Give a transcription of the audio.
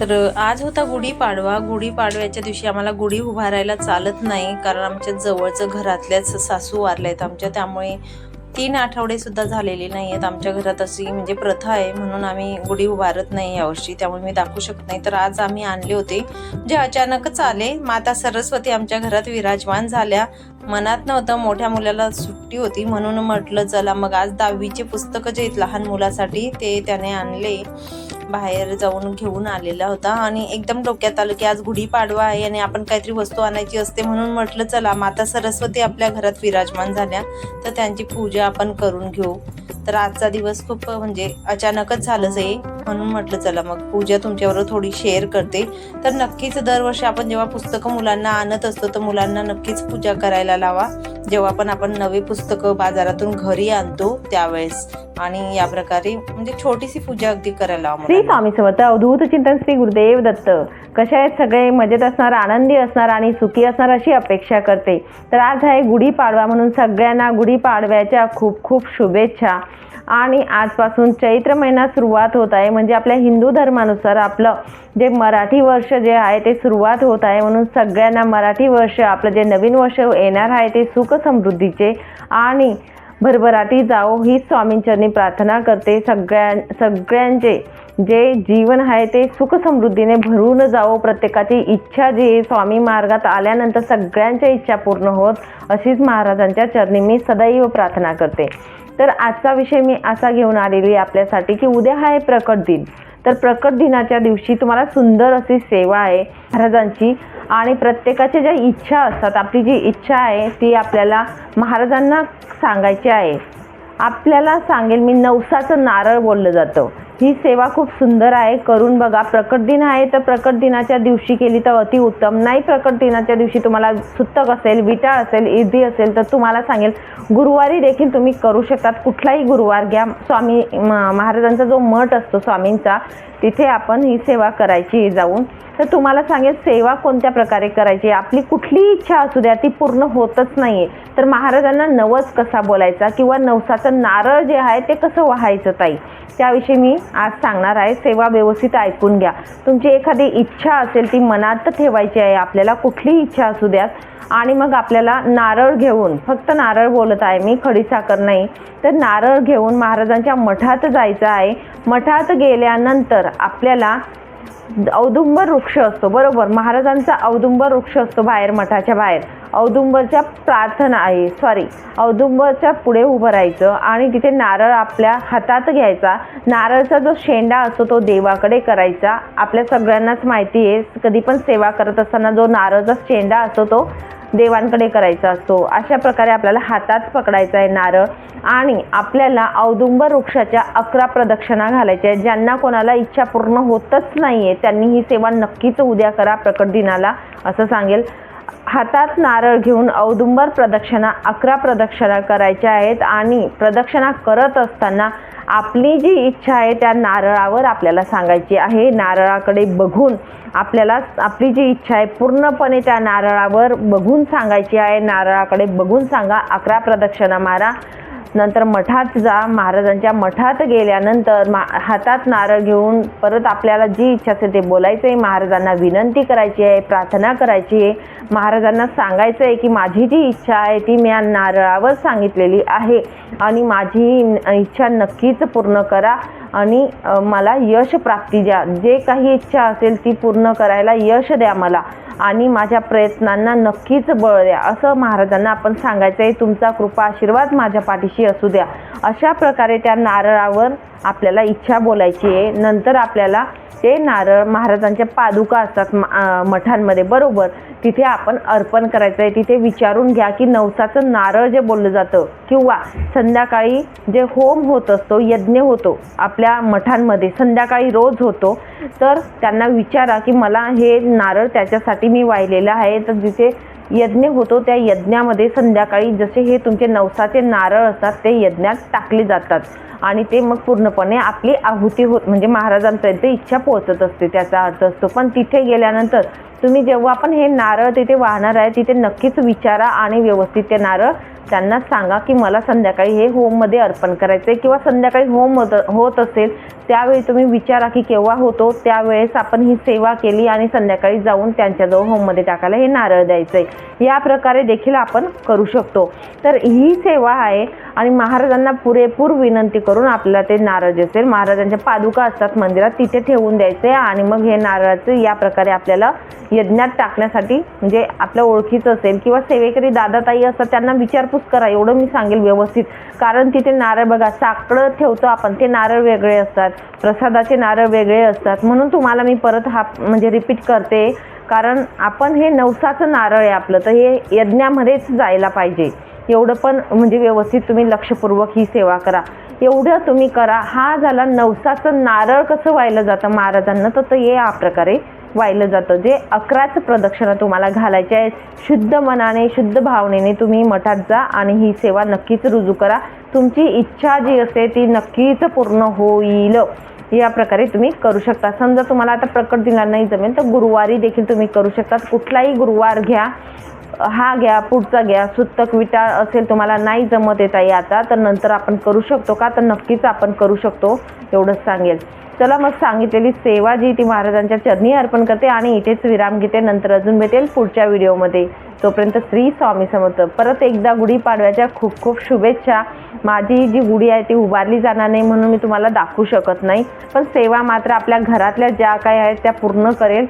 तर आज होता गुढीपाडवा गुढीपाडव्याच्या दिवशी आम्हाला गुढी उभारायला चालत नाही कारण आमच्या जवळचं घरातल्याच सासू वारल्या आहेत आमच्या. त्यामुळे तीन आठवडे सुद्धा झालेले नाही आहेत. आमच्या घरात अशी म्हणजे प्रथा आहे म्हणून आम्ही गुढी उभारत नाही यावर्षी. त्यामुळे मी दाखवू शकत नाही. तर आज आम्ही आणले होते जे अचानकच आले. माता सरस्वती आमच्या घरात विराजमान झाल्या. मनात नव्हतं. मोठ्या मुलाला सुट्टी होती म्हणून म्हटलं चला मग आज दहावीचे पुस्तकं जे आहेत लहान मुलासाठी ते त्याने आणले. बाहेर जाऊन घेऊन आलेला होता आणि एकदम डोक्यात आलं की आज गुढीपाडवा आहे आणि आपण काहीतरी वस्तू आणायची असते म्हणून म्हटलं चला माता सरस्वती आपल्या घरात विराजमान झाल्या तर त्यांची पूजा आपण करून घेऊ. तर आजचा दिवस खूप म्हणजे अचानकच झालंच आहे. म्हणून म्हटलं चला मग पूजा तुमच्याबरोबर थोडी शेअर करते. तर नक्कीच दरवर्षी आपण जेव्हा पुस्तकं मुलांना आणत असतो तर मुलांना नक्कीच पूजा करायला लावा. जेव्हा पण आपण नवे पुस्तकं बाजारातून घरी आणतो त्यावेळेस. आणि या प्रकारे म्हणजे छोटीशी पूजा अगदी करायला लावा श्री. स्वामी समर्थ अवधूत चिंतन श्री गुरुदेव दत्त. कशा आहेत सगळे? मजेत असणार आनंदी असणार आणि सुखी असणार अशी अपेक्षा करते. तर आज आहे गुढीपाडवा म्हणून सगळ्यांना गुढीपाडव्याच्या खूप खूप शुभेच्छा. आणि आजपासून चैत्र महिना सुरुवात होत आहे. म्हणजे आपल्या हिंदू धर्मानुसार आपलं जे मराठी वर्ष जे आहे ते सुरुवात होत आहे. म्हणून सगळ्यांना मराठी वर्ष आपलं जे नवीन वर्ष येणार आहे ते सुख समृद्धीचे आणि भरभराटी जाओ ही स्वामींचरणी प्रार्थना करते. सगळ्यां सगळ्यांचे जे जीवन आहे ते सुख समृद्धीने भरून जावो. प्रत्येकाची इच्छा जी आहे स्वामी मार्गात आल्यानंतर सगळ्यांच्या इच्छा पूर्ण होत अशीच महाराजांच्या चरणी मी सदैव प्रार्थना करते. तर आजचा विषय मी असा घेऊन आलेली आहे आपल्यासाठी की उद्या हा आहे प्रकट दिन. तर प्रकट दिनाच्या दिवशी तुम्हाला सुंदर अशी सेवा आहे महाराजांची आणि प्रत्येकाच्या ज्या इच्छा असतात आपली जी इच्छा आहे ती आपल्याला महाराजांना सांगायची आहे. आपल्याला सांगेल मी नवसाचं नारळ बोललं जातं. ही सेवा खूप सुंदर आहे. करून बघा. प्रकट दिन आहे तर प्रकट दिनाच्या दिवशी केली तर अति उत्तम. नाही प्रकट दिनाच्या दिवशी तुम्हाला सुत्तक असेल विटाळ असेल इर्दी असेल तर तुम्हाला सांगेल गुरुवारी देखील तुम्ही करू शकतात. कुठलाही गुरुवार घ्या. स्वामी म- महाराजांचा जो मठ असतो स्वामींचा तिथे आपण ही सेवा करायची जाऊन. तर तुम्हाला सांगेल सेवा कोणत्या प्रकारे करायची? आपली कुठलीही इच्छा असू द्या ती पूर्ण होतच नाहीये. तर महाराजांना नवस कसा बोलायचा किंवा नवसाचं नारळ जे आहे ते कसं व्हायचं ताई? त्याविषयी मी आज सांगणार आहे. सेवा व्यवस्थित ऐकून घ्या. तुमची एखादी इच्छा असेल ती मनात ठेवायची आहे. आपल्याला कुठलीही इच्छा असू द्यात. आणि मग आपल्याला नारळ घेऊन फक्त नारळ बोलत आहे मी खडीसाखर नाही. तर नारळ घेऊन महाराजांच्या मठात जायचं आहे. मठात गेल्यानंतर आपल्याला औदुंबर वृक्ष असतो बरोबर? महाराजांचा औदुंबर वृक्ष असतो बाहेर मठाच्या बाहेर. औदुंबरच्या प्रार्थना आहे सॉरी औदुंबरच्या पुढे उभं राहायचं आणि तिथे नारळ आपल्या हातात घ्यायचा. नारळचा जो शेंडा असतो तो देवाकडे करायचा. आपल्या सगळ्यांनाच माहिती आहे कधी पण सेवा करत असताना जो नारळचा शेंडा असतो तो देवांकडे करायचा असतो. अशा प्रकारे आपल्याला हातात पकडायचा आहे नारळ आणि आपल्याला औदुंबर वृक्षाच्या अकरा प्रदक्षिणा घालायच्या आहेत. ज्यांना कोणाला इच्छा पूर्ण होतच नाही आहे त्यांनी ही सेवा नक्कीच उद्या करा प्रकट दिनाला असं सांगेल. हातात नारळ घेऊन औदुंबर प्रदक्षिणा अकरा प्रदक्षिणा करायच्या आहेत आणि प्रदक्षिणा करत असताना आपली जी इच्छा आहे त्या नारळावर आपल्याला सांगायची आहे. नारळाकडे बघून आपल्याला आपली जी इच्छा आहे पूर्णपणे त्या नारळावर बघून सांगायची आहे. नारळाकडे बघून सांगा अकरा प्रदक्षिणा मारा. नंतर मठात जा. महाराजांच्या मठात गेल्यानंतर मा हातात नारळ घेऊन परत आपल्याला जी इच्छा असेल ते बोलायचं आहे. महाराजांना विनंती करायची आहे प्रार्थना करायची आहे. महाराजांना सांगायचं आहे की माझी जी इच्छा आहे ती मी या नारळावर सांगितलेली आहे. आणि माझी इच्छा नक्कीच पूर्ण करा. आणि मला यश प्राप्ती द्या. जे काही इच्छा असेल ती पूर्ण करायला यश द्या मला आणि माझ्या प्रयत्नांना नक्कीच बळ द्या. असं महाराजांना आपण सांगायचं आहे तुमचा कृपा आशीर्वाद माझ्या पाठीशी असू द्या. अशा प्रकारे त्या नारळावर आपल्याला इच्छा बोलायची आहे. नंतर आपल्याला ते नारळ महाराजांच्या पादुका असतात म- मठांमध्ये. बरोबर. तिथे आपण अर्पण करायचं आहे तिथे विचारून घ्या की नवसाचं नारळ जे बोललं जातं किंवा संध्याकाळी जे होम होत असतो यज्ञ होतो आपल्या मठांमध्ये संध्याकाळी रोज होतो तर त्यांना विचारा की मला हे नारळ त्याच्यासाठी मी वाहिलेलं आहे. तर जिथे यज्ञ होतो त्या यज्ञामध्ये संध्याकाळी जसे हे तुमचे नवसाचे नारळ असतात ते यज्ञात टाकले जातात. आणि ते मग पूर्णपणे आपली आहुती होत म्हणजे महाराजांपर्यंत इच्छा पोहोचत असते त्याचा अर्थ असतो. पण तिथे गेल्यानंतर तुम्ही जेव्हा पण हे नारळ तिथे वाहणार आहे तिथे नक्कीच विचारा आणि व्यवस्थित ते नारळ त्यांना सांगा की मला संध्याकाळी हे होममध्ये अर्पण करायचं आहे किंवा संध्याकाळी होम होत होत असेल त्यावेळी तुम्ही विचारा की केव्हा होतो. त्यावेळेस आपण ही सेवा केली आणि संध्याकाळी जाऊन त्यांच्याजवळ होममध्ये टाकायला हे नारळ द्यायचं आहे या प्रकारे देखील आपण करू शकतो. तर ही सेवा आहे आणि महाराजांना पुरेपूर विनंती करून आपल्याला ते नारळ असेल महाराजांच्या पादुका असतात मंदिरात तिथे ठेवून द्यायचे आणि मग हे नारळाचं या प्रकारे आपल्याला यज्ञात टाकण्यासाठी म्हणजे आपल्या ओळखीचं असेल किंवा सेवेकरी दादाताई असतात त्यांना विचारपूस करा एवढं मी सांगेल व्यवस्थित. कारण तिथे नारळ बघा साकडं ठेवतो आपण ते नारळ वेगळे असतात प्रसादाचे नारळ वेगळे असतात. म्हणून तुम्हाला मी परत हा म्हणजे रिपीट करते. कारण आपण हे नवसाचं नारळ आहे आपलं तर हे यज्ञामध्येच जायला पाहिजे. एवढं पण म्हणजे व्यवस्थित तुम्ही लक्षपूर्वक ही सेवा करा. एवढं तुम्ही करा हा झाला नवसाचं नारळ कसं व्हायला जातं महाराजांना तर ते या प्रकारे वाहिलं जातं. जे अकराच प्रदक्षिणा तुम्हाला घालायच्या आहेत शुद्ध मनाने शुद्ध भावनेने तुम्ही मठात जा आणि ही सेवा नक्कीच रुजू करा. तुमची इच्छा जी असते ती नक्कीच पूर्ण होईल. या प्रकारे तुम्ही करू शकता. समजा तुम्हाला आता प्रकट दिनार नाही जमेल तर गुरुवारी देखील तुम्ही करू शकता. कुठलाही गुरुवार घ्या. हा घ्या पुढचा घ्या सुत्तक विटाळ असेल तुम्हाला नाही जमत येता याचा आता तर नंतर आपण करू शकतो का? तर नक्कीच आपण करू शकतो एवढंच सांगेल. चला मग सांगितलेली सेवा जी ती महाराजांच्या चरणी अर्पण करते आणि इथेच विराम घेते नंतर अजून भेटेल पुढच्या व्हिडिओमध्ये. तोपर्यंत श्री स्वामी समर्थ. परत एकदा गुढीपाडव्याच्या खूप खूप शुभेच्छा. माझी जी गुढी आहे ती उभारली जाणार नाही म्हणून मी तुम्हाला दाखवू शकत नाही. पण सेवा मात्र आपल्या घरातल्या ज्या काही आहेत त्या पूर्ण करेल.